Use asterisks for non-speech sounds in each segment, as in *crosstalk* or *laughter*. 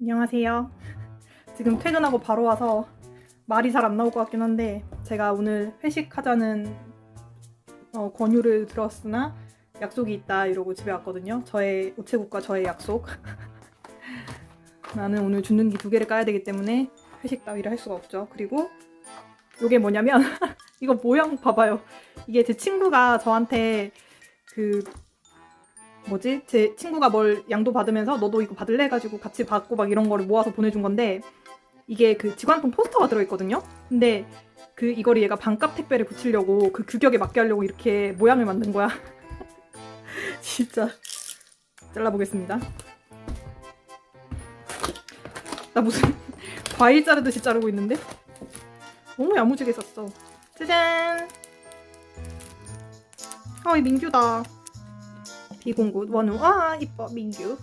안녕하세요. 지금 퇴근하고 바로 와서 말이 잘 안 나올 것 같긴 한데 제가 오늘 회식하자는 어, 권유를 들었으나 약속이 있다 이러고 집에 왔거든요. 저의 우체국과 저의 약속. *laughs* 나는 오늘 주는기 두 개를 까야 되기 때문에 회식 따위를 할 수가 없죠. 그리고 이게 뭐냐면 *laughs* 이거 모양 봐봐요. 이게 제 친구가 저한테 그 뭐지? 제 친구가 뭘 양도 받으면서 너도 이거 받을래 해가지고 같이 받고 막 이런 거를 모아서 보내준 건데 이게 그 직관통 포스터가 들어있거든요. 근데 그 이거를 얘가 반값 택배를 붙이려고 그 규격에 맞게 하려고 이렇게 모양을 만든 거야. *laughs* 진짜 잘라보겠습니다. 나 무슨 *laughs* 과일 자르듯이 자르고 있는데 너무 야무지게 썼어. 짜잔. 어, 이 민규다. 비공구. 원우. 아 이뻐. 민규.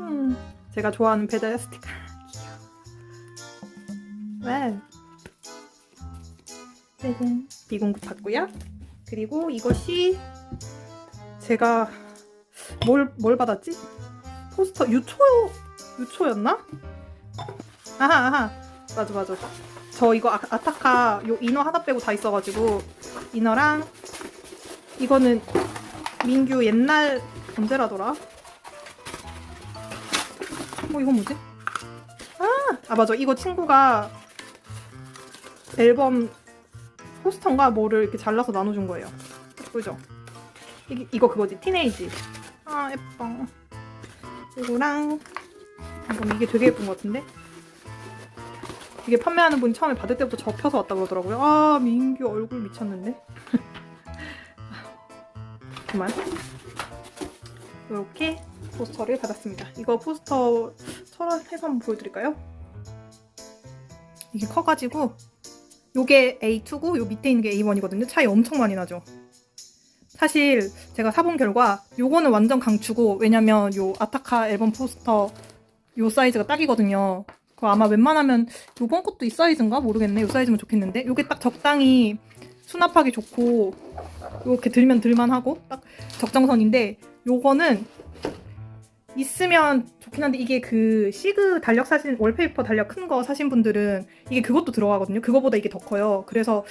음 제가 좋아하는 배달 스티커. 와 짜잔. 비공구 받고요. 그리고 이것이 제가 뭘, 뭘 받았지? 포스터 유초 유초였나? 아하 아하. 맞아 맞아. 저 이거 아, 아타카 요 이너 하나 빼고 다 있어가지고 이너랑 이거는 민규 옛날 언제라더라? 어 이건 뭐지? 아, 아 맞아 이거 친구가 앨범 포스터인가 뭐를 이렇게 잘라서 나눠준 거예요. 예쁘죠? 이게, 이거 그거지 티네이지. 아 예뻐. 이거랑 이게 되게 예쁜 것 같은데? 이게 판매하는 분이 처음에 받을 때부터 접혀서 왔다 그러더라고요. 아 민규 얼굴 미쳤는데? *laughs* 그만. 이렇게 포스터를 받았습니다. 이거 포스터 철화해서 한번 보여드릴까요? 이게 커가지고 요게 A2고 요 밑에 있는 게 A1이거든요. 차이 엄청 많이 나죠. 사실 제가 사본 결과 요거는 완전 강추고 왜냐면 요 아타카 앨범 포스터 요 사이즈가 딱이거든요. 그거 아마 웬만하면 요번 것도 이 사이즈인가 모르겠네. 요 사이즈면 좋겠는데 요게 딱 적당히 수납하기 좋고 이렇게 들면 들만하고 딱 적정선인데 요거는 있으면 좋긴 한데 이게 그 시그 달력 사신 월페이퍼 달력 큰 거 사신 분들은 이게 그것도 들어가거든요. 그거보다 이게 더 커요. 그래서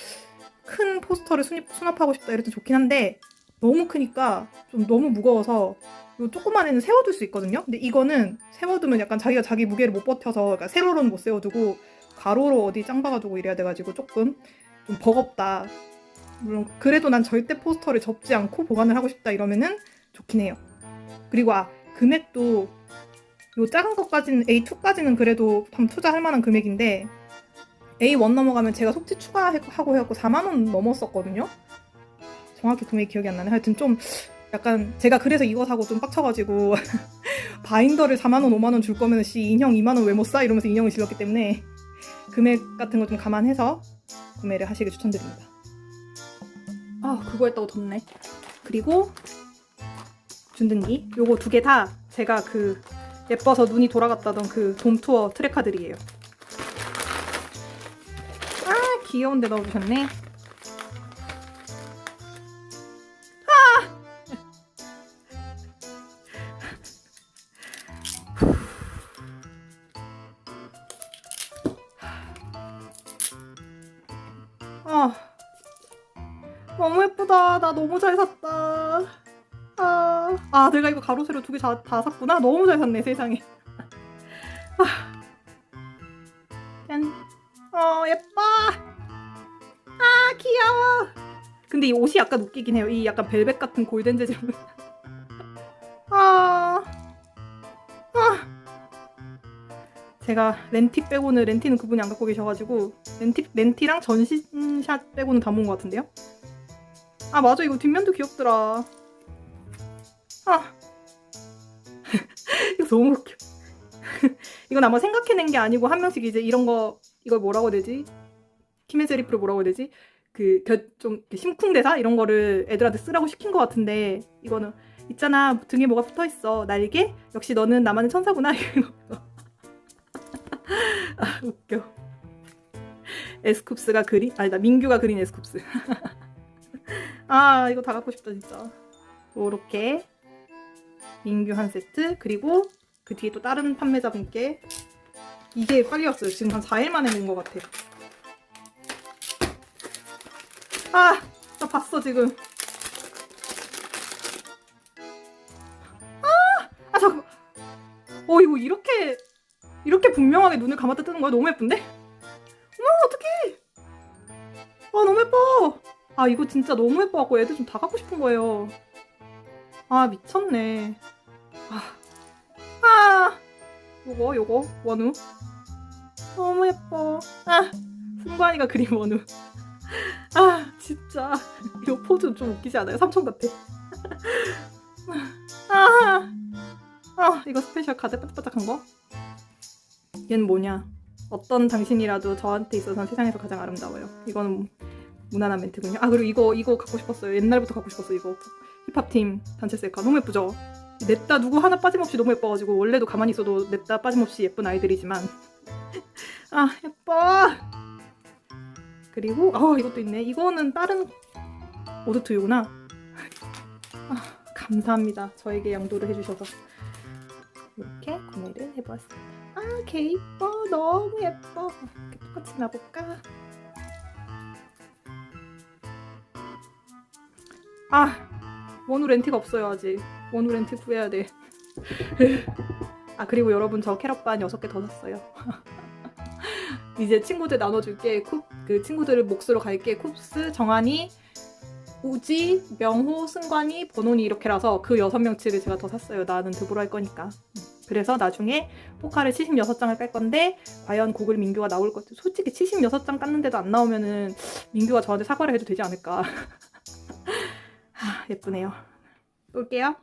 큰 포스터를 수납, 수납하고 싶다 이럴 때 좋긴 한데 너무 크니까 좀 너무 무거워서 요 조그만 애는 세워둘 수 있거든요. 근데 이거는 세워두면 약간 자기가 자기 무게를 못 버텨서 그러니까 세로로는 못 세워두고 가로로 어디 짱 박아두고 이래야 돼가지고 조금 좀 버겁다. 물론 그래도 난 절대 포스터를 접지 않고 보관을 하고 싶다 이러면은 좋긴 해요. 그리고 아 금액도 요 작은 것까지는 A2까지는 그래도 좀 투자할 만한 금액인데 A1 넘어가면 제가 속지 추가하고 해갖고 4만 원 넘었었거든요. 정확히 금액 기억이 안 나네. 하여튼 좀 약간 제가 그래서 이거 사고 좀 빡쳐가지고 *laughs* 바인더를 4만 원, 5만 원 줄 거면 씨 인형 2만 원 왜 못 사? 이러면서 인형을 질렀기 때문에 금액 같은 거 좀 감안해서 구매를 하시길 추천드립니다. 아 그거 했다고 덥네. 그리고 준등기 요거 두 개 다 제가 그 예뻐서 눈이 돌아갔다던 그 돔투어 트랙카들이에요. 아 귀여운데 넣어주셨네. 아 너무 예쁘다. 나 너무 잘 샀다. 아, 아 내가 이거 가로 세로 두 개 다 샀구나. 너무 잘 샀네 세상에. 아, 짠. 어 예뻐. 아 귀여워. 근데 이 옷이 약간 웃기긴 해요. 이 약간 벨벳 같은 골덴 재질. 제가 렌티 빼고는 렌티는 그분이 안 갖고 계셔가지고 렌티 렌티랑 전신샷 빼고는 다 모은 것 같은데요. 아 맞아 이거 뒷면도 귀엽더라. 아 *laughs* 이거 너무 웃겨. *laughs* 이건 아마 생각해낸 게 아니고 한 명씩 이제 이런 거 이걸 뭐라고 해야 되지? 키메 세리프를 뭐라고 해야 되지? 그좀 심쿵 대사 이런 거를 애들한테 쓰라고 시킨 것 같은데 이거는 있잖아 등에 뭐가 붙어 있어 날개 역시 너는 나만의 천사구나 *laughs* 이러면서 *laughs* 아 웃겨 에스쿱스가 그린 아니다 민규가 그린 에스쿱스 *laughs* 아 이거 다 갖고 싶다 진짜 요렇게 민규 한 세트 그리고 그 뒤에 또 다른 판매자분께 이게 빨리 왔어요. 지금 한 4일 만에 온것 같아. 아, 나 봤어 지금. 아, 아 잠깐. 어 이거 이렇게 이렇게 분명하게 눈을 감았다 뜨는 거야? 너무 예쁜데? 어머 어떡해. 아 너무 예뻐. 아 이거 진짜 너무 예뻐갖고 애들 좀 다 갖고 싶은 거예요. 아 미쳤네. 아, 아 요거 요거 원우 너무 예뻐. 아 승관이가 그린 원우. 아 진짜 이 포즈 좀 웃기지 않아요? 삼촌 같아. 아, 아 이거 스페셜 카드 반짝반짝한 거. 얘는 뭐냐? 어떤 당신이라도 저한테 있어서는 세상에서 가장 아름다워요. 이거는 무난한 멘트군요. 아 그리고 이거 이거 갖고 싶었어요. 옛날부터 갖고 싶었어 이거. 힙합 팀 단체 셀카 너무 예쁘죠? 냈다 누구 하나 빠짐없이 너무 예뻐가지고 원래도 가만히 있어도 냈다 빠짐없이 예쁜 아이들이지만 *laughs* 아 예뻐. 그리고 어 이것도 있네. 이거는 다른 오드투유구나. 아 감사합니다. 저에게 양도를 해주셔서 이렇게 구매를 해보았습니다. 아, 개 이뻐. 너무 예뻐. 이렇게 똑같이 놔볼까? 아, 원우 렌트가 없어요, 아직. 원우 렌트 구해야 돼. *laughs* 아, 그리고 여러분, 저 캐럿반 6개 더 샀어요. *laughs* 이제 친구들 나눠줄게. 쿱, 그 친구들을 몫으로 갈게. 쿱스, 정한이, 우지, 명호, 승관이, 번온이 이렇게라서 그 6명치를 제가 더 샀어요. 나는 드보로 할 거니까. 음. 그래서 나중에 포카를 76장을 깔 건데 과연 고글 민규가 나올 것 솔직히 76장 깠는데도 안 나오면은 민규가 저한테 사과를 해도 되지 않을까 *laughs* 하, 예쁘네요 또 올게요